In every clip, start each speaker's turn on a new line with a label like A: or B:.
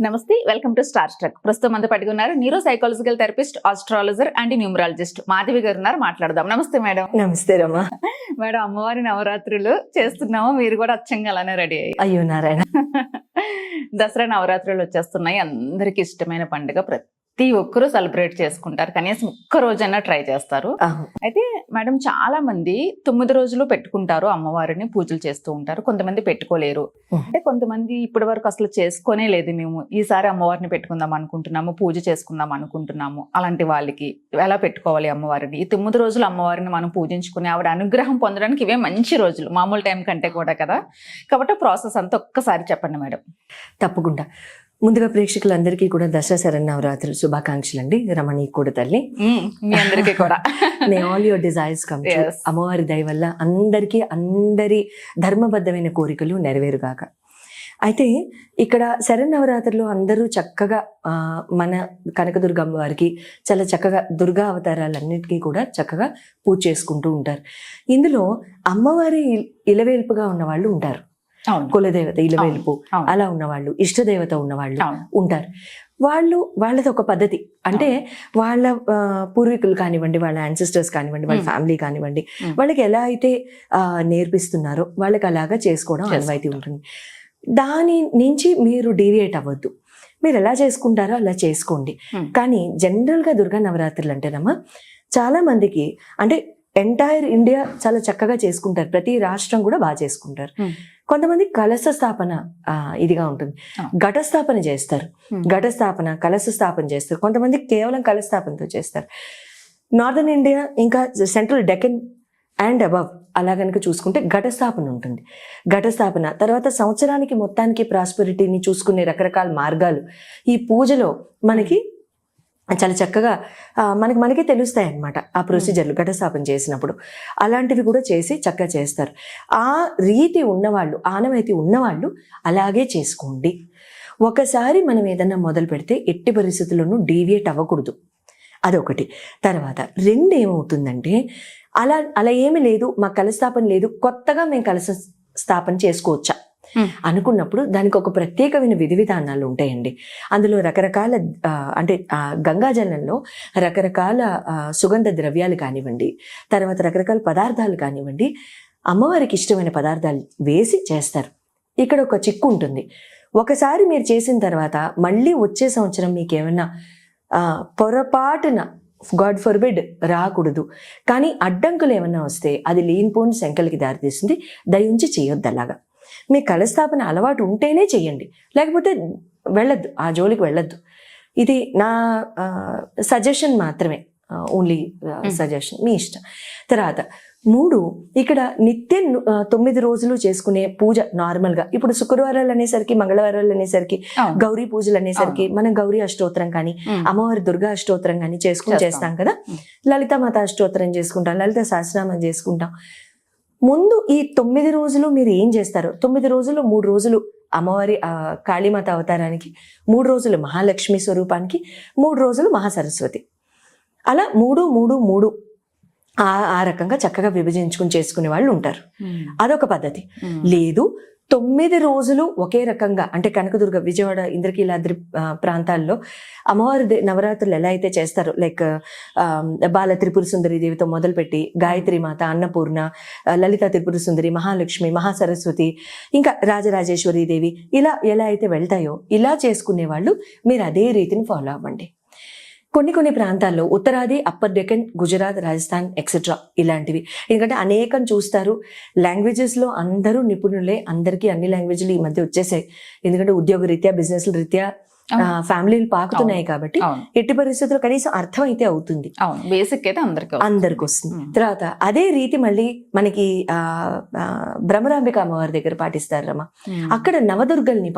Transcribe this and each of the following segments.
A: నమస్తే welcome to star struck. ప్రస్తుతం అంతా పట్టుకున్నారు neuro psychological therapist astrologer and numerologist Madhavi గారు ఉన్నారు. మాట్లాడదాం. నమస్తే మేడం.
B: నమస్తే రమ్మా
A: మేడం అమ్మవారి నవరాత్రులు చేస్తున్నాము. మీరు కూడా అచ్చంగా అలానే రెడీ అయ్యి
B: అయ్యో నారాయణ.
A: దసరా నవరాత్రులు వచ్చేస్తున్నాయి. అందరికి ఇష్టమైన పండుగ ప్రతి ఒక్కరూ సెలబ్రేట్ చేసుకుంటారు. కనీసం ఒక్క రోజైనా ట్రై చేస్తారు. అయితే మేడం చాలా మంది తొమ్మిది రోజులు పెట్టుకుంటారు అమ్మవారిని పూజలు చేస్తూ ఉంటారు. కొంతమంది పెట్టుకోలేరు. అంటే కొంతమంది ఇప్పటి వరకు అసలు చేసుకోనే లేదు మేము. ఈసారి అమ్మవారిని పెట్టుకుందాం అనుకుంటున్నాము పూజ చేసుకుందాం అనుకుంటున్నాము అలాంటి వాళ్ళకి. ఎలా పెట్టుకోవాలి అమ్మవారిని? ఈ తొమ్మిది రోజులు అమ్మవారిని మనం పూజించుకుని ఆవిడ అనుగ్రహం పొందడానికి ఇవే మంచి రోజులు. మామూలు టైం కంటే కూడా కదా. కాబట్టి ప్రాసెస్ అంతా ఒక్కసారి చెప్పండి మేడం.
B: తప్పకుండా. ముందుగా ప్రేక్షకులందరికీ కూడా దసరా శరన్నవరాత్రి శుభాకాంక్షలు అండి రమణి కూడా తల్లి.
A: మీ అందరికీ కూడా.
B: May all your desires come. అమ్మవారి దయ వల్ల అందరికీ అందరి ధర్మబద్ధమైన కోరికలు నెరవేరుగాక. అయితే ఇక్కడ శరన్నవరాత్రిలో అందరూ చక్కగా మన కనకదుర్గ అమ్మవారికి చాలా చక్కగా దుర్గా అవతారాలన్నిటికీ కూడా చక్కగా పూజ చేసుకుంటూ ఉంటారు. ఇందులో అమ్మవారి ఇల్- ఇలవేల్పుగా ఉన్న వాళ్ళు ఉంటారు. కులదేవత ఇలవేల్పు
A: అవును.
B: అలా ఉన్నవాళ్ళు ఇష్టదేవత ఉన్నవాళ్ళు ఉంటారు వాళ్ళు వాళ్ళది ఒక పద్ధతి అంటే వాళ్ళ పూర్వీకులు కానివ్వండి వాళ్ళ యాన్సిస్టర్స్ కానివ్వండి వాళ్ళ. ఫ్యామిలీ కానివ్వండి. వాళ్ళకి ఎలా అయితే నేర్పిస్తున్నారో వాళ్ళకి అలాగా చేసుకోవడం. అనువైతే ఉంటుంది దాని నుంచి మీరు డీవియేట్ అవ్వద్దు మీరు ఎలా చేసుకుంటారో అలా చేసుకోండి. కానీ జనరల్గా దుర్గా నవరాత్రులు అంటేనమ్మా చాలా మందికి అంటే ఎంటైర్ ఇండియా చాలా చక్కగా చేసుకుంటారు. ప్రతి రాష్ట్రం కూడా బాగా చేసుకుంటారు. కొంతమంది కలశ స్థాపన ఇదిగా ఉంటుంది. ఘట స్థాపన చేస్తారు. ఘట స్థాపన కలశ స్థాపన చేస్తారు. కొంతమంది కేవలం కలశ స్థాపనతో చేస్తారు. నార్దర్న్ ఇండియా ఇంకా సెంట్రల్ డెకన్ అండ్ అబవ్ అలా కనుక చూసుకుంటే ఘట స్థాపన ఉంటుంది. ఘట స్థాపన తర్వాత సంవత్సరానికి మొత్తానికి ప్రాస్పెరిటీని చూసుకునే రకరకాల మార్గాలు. ఈ పూజలో మనకి చాలా చక్కగా మనకి మనకే తెలుస్తాయి అన్నమాట ఆ ప్రొసీజర్లు ఘటస్థాపన చేసినప్పుడు. అలాంటివి కూడా చేసి చక్కగా చేస్తారు. ఆ రీతి ఉన్నవాళ్ళు ఆనవాయితీ ఉన్నవాళ్ళు అలాగే చేసుకోండి. ఒకసారి మనం ఏదన్నా మొదలు పెడితే ఎట్టి పరిస్థితుల్లోనూ డీవియేట్ అవ్వకూడదు. అదొకటి. తర్వాత రెండు ఏమవుతుందంటే అలా అలా ఏమీ లేదు మా కలస్థాపన లేదు కొత్తగా మేము కలశ స్థాపన చేసుకోవచ్చా.
A: Hmm.
B: అనుకున్నప్పుడు దానికి ఒక ప్రత్యేకమైన విధి విధానాలు ఉంటాయండి. అందులో రకరకాల అంటే గంగాజలంలో రకరకాల సుగంధ ద్రవ్యాలు కానివ్వండి తర్వాత రకరకాల పదార్థాలు కానివ్వండి అమ్మవారికి ఇష్టమైన పదార్థాలు వేసి చేస్తారు. ఇక్కడ ఒక చిక్కు ఉంటుంది. ఒకసారి మీరు చేసిన తర్వాత మళ్ళీ వచ్చే సంవత్సరం మీకు ఏమైనా పొరపాటున గాడ్ ఫర్బిడ్ రాకూడదు. కానీ అడ్డంకులు ఏమైనా వస్తే అది లేనిపోని శంకలకి దారితీస్తుంది దయించి చేయొద్దు అలాగా మీ కలస్థాపన అలవాటు ఉంటేనే చెయ్యండి. లేకపోతే వెళ్ళొద్దు ఆ జోలికి వెళ్ళొద్దు. ఇది నా సజెషన్ మాత్రమే. ఓన్లీ సజెషన్ మీ ఇష్టం. తర్వాత మూడు ఇక్కడ నిత్యం తొమ్మిది రోజులు చేసుకునే పూజ నార్మల్గా ఇప్పుడు శుక్రవారాలు అనేసరికి మంగళవారాలు అనేసరికి. గౌరీ పూజలు అనేసరికి మనం గౌరీ అష్టోత్తరం కానీ. అమ్మవారి దుర్గా అష్టోత్తరం కానీ చేసుకుని
A: చేస్తాం.
B: కదా.
A: ఉం.
B: లలితామాత అష్టోత్తరం చేసుకుంటాం లలిత సహస్రనామం చేసుకుంటాం. ముందు ఈ తొమ్మిది రోజులు మీరు ఏం చేస్తారు తొమ్మిది రోజులు మూడు రోజులు అమ్మవారి ఆ, కాళీమాత అవతారానికి మూడు రోజులు మహాలక్ష్మి స్వరూపానికి మూడు రోజులు మహాసరస్వతి అలా మూడు మూడు మూడు ఆ ఆ రకంగా చక్కగా విభజించుకుని చేసుకునే వాళ్ళు ఉంటారు. అదొక పద్ధతి. లేదు తొమ్మిది రోజులు ఒకే రకంగా అంటే కనకదుర్గ విజయవాడ ఇంద్రకీలాద్రి ప్రాంతాల్లో అమ్మవారి దే- నవరాత్రులు ఎలా అయితే చేస్తారో లైక్ ఆ, బాల త్రిపుర సుందరి దేవితో మొదలుపెట్టి గాయత్రి మాత అన్నపూర్ణ లలిత త్రిపుర సుందరి మహాలక్ష్మి మహాసరస్వతి ఇంకా రాజరాజేశ్వరి దేవి ఇలా ఎలా అయితే వెళ్తాయో ఇలా చేసుకునే వాళ్ళు మీరు అదే రీతిని ఫాలో అవ్వండి. కొన్ని కొన్ని ప్రాంతాల్లో ఉత్తరాది అప్పర్ డెక్కన్ గుజరాత్ రాజస్థాన్ ఎక్సెట్రా ఇలాంటివి. ఎందుకంటే అనేకం చూస్తారు లాంగ్వేజెస్లో అందరూ నిపుణులే అందరికీ అన్ని లాంగ్వేజ్లు ఈ మధ్య వచ్చేసాయి. ఎందుకంటే ఉద్యోగ రీత్యా బిజినెస్ రీత్యా ఫ్యామిలీలు పాకుతున్నాయి కాబట్టి ఎట్టి పరిస్థితుల్లో కనీసం అర్థం అయితే అవుతుంది.
A: బేసిక్ అయితే అందరికి.
B: అందరికి వస్తుంది. తర్వాత అదే రీతి మళ్ళీ మనకి ఆ భ్రమరాంబిక అమ్మవారి దగ్గర పాటిస్తారు రమ. అక్కడ నవదుర్గల్ని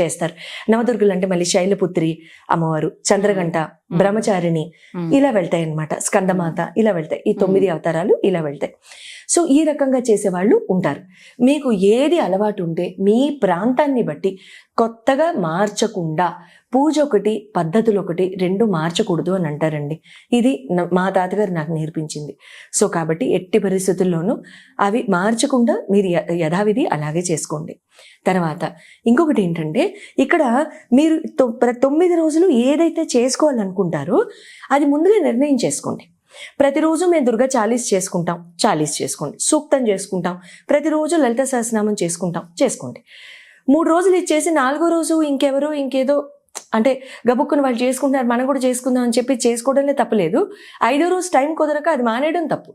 B: చేస్తారు. నవదుర్గలు అంటే మళ్ళీ శైలపుత్రి అమ్మవారు చంద్రగంట. బ్రహ్మచారిణి. ఇలా వెళ్తాయి అన్నమాట స్కందమాత ఇలా వెళ్తాయి. ఈ తొమ్మిది అవతారాలు ఇలా వెళ్తాయి. సో ఈ రకంగా చేసేవాళ్ళు ఉంటారు. మీకు ఏది అలవాటు ఉంటే మీ ప్రాంతాన్ని బట్టి కొత్తగా మార్చకుండా పూజ ఒకటి పద్ధతులు ఒకటి రెండు మార్చకూడదు అని అంటారండి. ఇది మా తాతగారు నాకు నేర్పించింది. సో కాబట్టి ఎట్టి పరిస్థితుల్లోనూ అవి మార్చకుండా మీరు యథావిధి అలాగే చేసుకోండి. తర్వాత ఇంకొకటి ఏంటంటే ఇక్కడ మీరు ప్ర- తొమ్మిది రోజులు ఏదైతే చేసుకోవాలనుకుంటారో అది ముందుగా నిర్ణయం చేసుకోండి. ప్రతిరోజు మేము దుర్గా చాలీస్ చేసుకుంటాం. చాలీస్ చేసుకోండి. సూక్తం చేసుకుంటాం. ప్రతిరోజు లలిత సహస్రనామం చేసుకుంటాం. చేసుకోండి. మూడు రోజులు ఇచ్చేసి నాలుగో రోజు ఇంకెవరో ఇంకేదో అంటే గబుక్కుని వాళ్ళు చేసుకుంటున్నారు మనం కూడా చేసుకుందాం అని చెప్పి చేసుకోవడంలో తప్పలేదు. ఐదో రోజు టైం కుదరక అది మానేయడం తప్పు.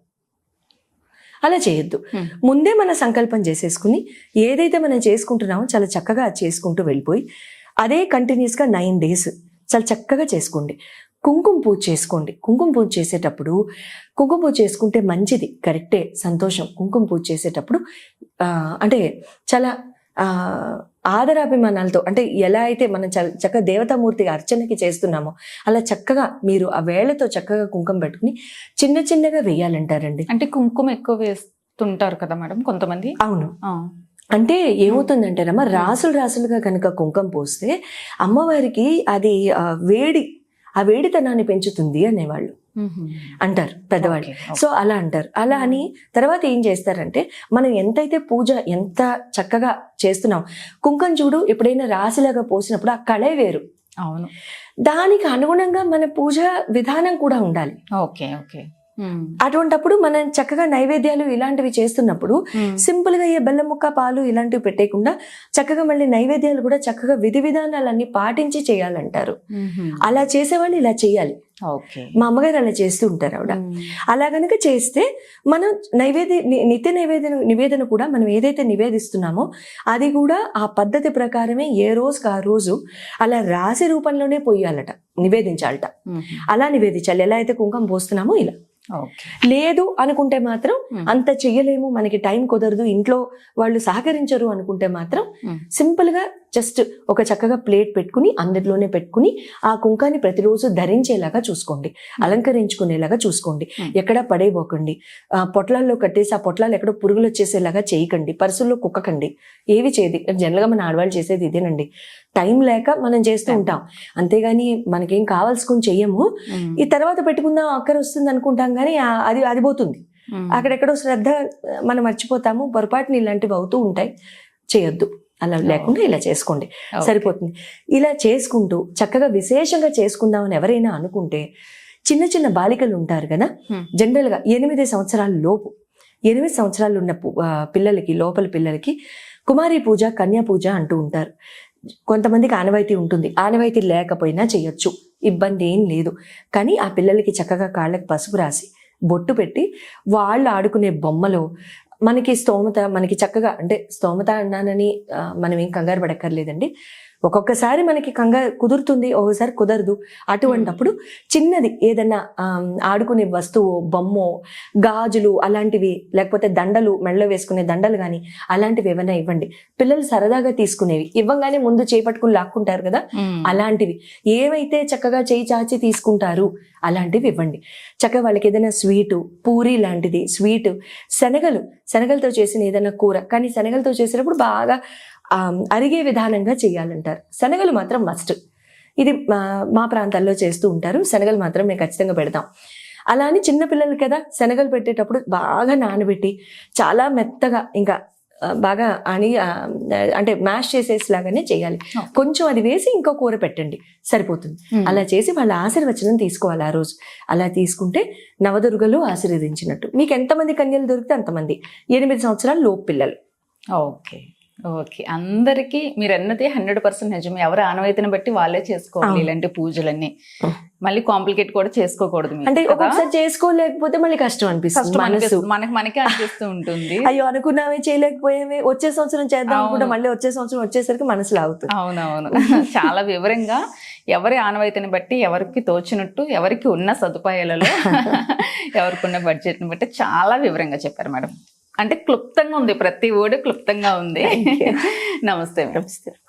B: అలా చేయొద్దు. ముందే మన సంకల్పం చేసేసుకుని ఏదైతే మనం చేసుకుంటున్నామో చాలా చక్కగా అది చేసుకుంటూ వెళ్ళిపోయి అదే కంటిన్యూస్గా నైన్ డేస్ చాలా చక్కగా చేసుకోండి. కుంకుమ పూజ చేసుకోండి. కుంకుమ పూజ చేసేటప్పుడు కుంకుమ పూజ చేసుకుంటే మంచిది కరెక్టే సంతోషం. కుంకుమ పూజ చేసేటప్పుడు అంటే చాలా ఆదరాభిమానాలతో అంటే ఎలా అయితే మనం చక్కగా దేవతామూర్తి అర్చనకి చేస్తున్నామో అలా చక్కగా మీరు ఆ వేళతో చక్కగా కుంకుమ పెట్టుకుని చిన్న చిన్నగా వేయాలంటారండి.
A: అంటే కుంకుమ ఎక్కువ వేస్తుంటారు కదా మేడం కొంతమంది?
B: అవును. అంటే ఏమవుతుందంటేనమ్మా రాసులు రాసులుగా కనుక కుంకుమ పోస్తే అమ్మవారికి అది వేడి ఆ వేడితనాన్ని పెంచుతుంది అనేవాళ్ళు. అంటారు పెద్దవాళ్ళు. సో అలా అంటారు అలా అని తర్వాత ఏం చేస్తారంటే మనం ఎంతైతే పూజ ఎంత చక్కగా చేస్తున్నాం కుంకుమ చూడు ఎప్పుడైనా రాశిలాగా పోసినప్పుడు ఆ కళే వేరు
A: అవును
B: దానికి అనుగుణంగా మన పూజ విధానం కూడా ఉండాలి
A: ఓకే ఓకే.
B: అటువంటప్పుడు మనం చక్కగా నైవేద్యాలు ఇలాంటివి చేస్తున్నప్పుడు
A: మ్మ్.
B: సింపుల్గా ఏ బెల్లం ముక్క పాలు ఇలాంటివి పెట్టేయకుండా చక్కగా మళ్ళీ నైవేద్యాలు కూడా చక్కగా విధి విధానాలన్నీ పాటించి చేయాలంటారు
A: మ్మ్.
B: అలా చేసేవాళ్ళు ఇలా చేయాలి మా అమ్మగారు అలా చేస్తూ ఉంటారు ఆవిడ. అలా కనుక చేస్తే మనం నైవేద్య నిత్య నివేదన నివేదన కూడా మనం ఏదైతే నివేదిస్తున్నామో అది కూడా ఆ పద్ధతి ప్రకారమే ఏ రోజుకి ఆ రోజు అలా రాసి రూపంలోనే పోయాలట నివేదించాలట. అలా నివేదించాలి ఎలా అయితే కుంకుమ పోస్తున్నామో ఇలా లేదు అనుకుంటే మాత్రం. అంత చెయ్యలేము మనకి టైం కుదరదు ఇంట్లో వాళ్ళు సహకరించరు అనుకుంటే మాత్రం. సింపుల్గా జస్ట్ ఒక చక్కగా ప్లేట్ పెట్టుకుని అందులోనే పెట్టుకుని ఆ కుంకాన్ని ప్రతిరోజు ధరించేలాగా చూసుకోండి అలంకరించుకునేలాగా చూసుకోండి. ఎక్కడా పడేయబోకండి. ఆ పొట్లాల్లో కట్టేసి ఆ పొట్లాలు ఎక్కడో పురుగులు వచ్చేసేలాగా చేయకండి పర్సుల్లో కుక్కకండి. ఏవి చేయదు? జనరల్గా మన ఆడవాళ్ళు చేసేది ఇదేనండి. టైం లేక మనం చేస్తూ ఉంటాం. అంతేగాని మనకేం కావాల్సుకుని చెయ్యము.
A: మ్మ్.
B: ఈ తర్వాత పెట్టుకుందాం అక్కర వస్తుంది అనుకుంటాం కానీ అది అది పోతుంది.
A: మ్మ్.
B: అక్కడెక్కడో శ్రద్ధ మనం మర్చిపోతాము పొరపాటుని ఇలాంటివి అవుతూ ఉంటాయి. చేయొద్దు. అలా లేకుండా ఇలా చేసుకోండి. సరిపోతుంది. ఇలా చేసుకుంటూ చక్కగా విశేషంగా చేసుకుందామని ఎవరైనా అనుకుంటే చిన్న చిన్న బాలికలు ఉంటారు కదా
A: Hmm.
B: జనరల్గా ఎనిమిది సంవత్సరాల లోపు ఎనిమిది సంవత్సరాలు ఉన్న పిల్లలకి లోపల పిల్లలకి కుమారి పూజ కన్యా పూజ అంటూ ఉంటారు. కొంతమందికి ఆనవాయితీ ఉంటుంది. ఆనవాయితీ లేకపోయినా చేయొచ్చు. ఇబ్బంది ఏం లేదు. కానీ ఆ పిల్లలకి చక్కగా కాళ్ళకి పసుపు రాసి బొట్టు పెట్టి వాళ్ళు ఆడుకునే బొమ్మలో మనకి స్తోమత మనకి చక్కగా అంటే స్తోమత అన్నానని మనం ఏం కంగారు పడక్కర్లేదండి. ఒక్కొక్కసారి మనకి కంగారు కుదురుతుంది ఒక్కొక్కసారి కుదరదు. అటువంటప్పుడు చిన్నది ఏదన్నా ఆడుకునే వస్తువు బొమ్మో గాజులు అలాంటివి లేకపోతే దండలు మెళ్ళ వేసుకునే దండలు కానీ అలాంటివి ఏమైనా ఇవ్వండి. పిల్లలు సరదాగా తీసుకునేవి. ఇవ్వంగానే ముందు చేపట్టుకుని లాక్కుంటారు కదా. అలాంటివి. ఏవైతే చక్కగా చేయి చాచి తీసుకుంటారు అలాంటివి ఇవ్వండి. చక్కగా వాళ్ళకి ఏదైనా స్వీటు పూరి లాంటిది స్వీట్ శనగలు. శనగలతో చేసిన ఏదైనా కూర. కానీ శనగలతో చేసినప్పుడు బాగా అరిగే విధానంగా చేయాలంటారు. శనగలు మాత్రం మస్ట్ ఇది మా ప్రాంతాల్లో చేస్తూ ఉంటారు. శనగలు మాత్రం మేము ఖచ్చితంగా పెడతాం. అలా అని చిన్న పిల్లలు కదా శనగలు పెట్టేటప్పుడు బాగా నానబెట్టి చాలా మెత్తగా ఇంకా బాగా అని అంటే మ్యాష్ చేసేసిలాగానే చేయాలి. కొంచెం అది వేసి ఇంకో కూర పెట్టండి సరిపోతుంది. అలా చేసి వాళ్ళ ఆశీర్వచనం తీసుకోవాలి ఆ రోజు. అలా తీసుకుంటే నవదుర్గలు ఆశీర్వదించినట్టు. మీకు ఎంతమంది కన్యలు దొరికితే అంతమంది. ఎనిమిది సంవత్సరాలు లోపు పిల్లలు.
A: ఓకే. ఓకే అందరికి మీరు అన్నది హండ్రెడ్ పర్సెంట్ నిజం ఎవరి ఆనవాయితీని బట్టి వాళ్ళే చేసుకోవాలి. ఇలాంటి పూజలన్నీ. మళ్ళీ కాంప్లికేట్ కూడా చేసుకోకూడదు
B: అంటే? ఒక్కొక్కసారి చేసుకోలేకపోతే మళ్ళీ కష్టం అనిపిస్తుంది.
A: మనకి మనకే అనిపిస్తూ ఉంటుంది
B: అయ్యో అనుకున్నామే చేయలేకపోయామే వచ్చే సంవత్సరం చేద్దాం అనుకుంటే
A: అవును.
B: మళ్ళీ వచ్చే సంవత్సరం వచ్చేసరికి మనసు లాగుతుంది
A: అవునవును చాలా వివరంగా ఎవరి ఆనవాయితీని బట్టి ఎవరికి తోచినట్టు ఎవరికి ఉన్న సదుపాయాలలో ఎవరికి ఉన్న బడ్జెట్ని బట్టి చాలా వివరంగా చెప్పారు మేడం అంటే క్లుప్తంగా ఉంది. ప్రతి వర్డ్ క్లుప్తంగా ఉంది. నమస్తే
B: నమస్తే.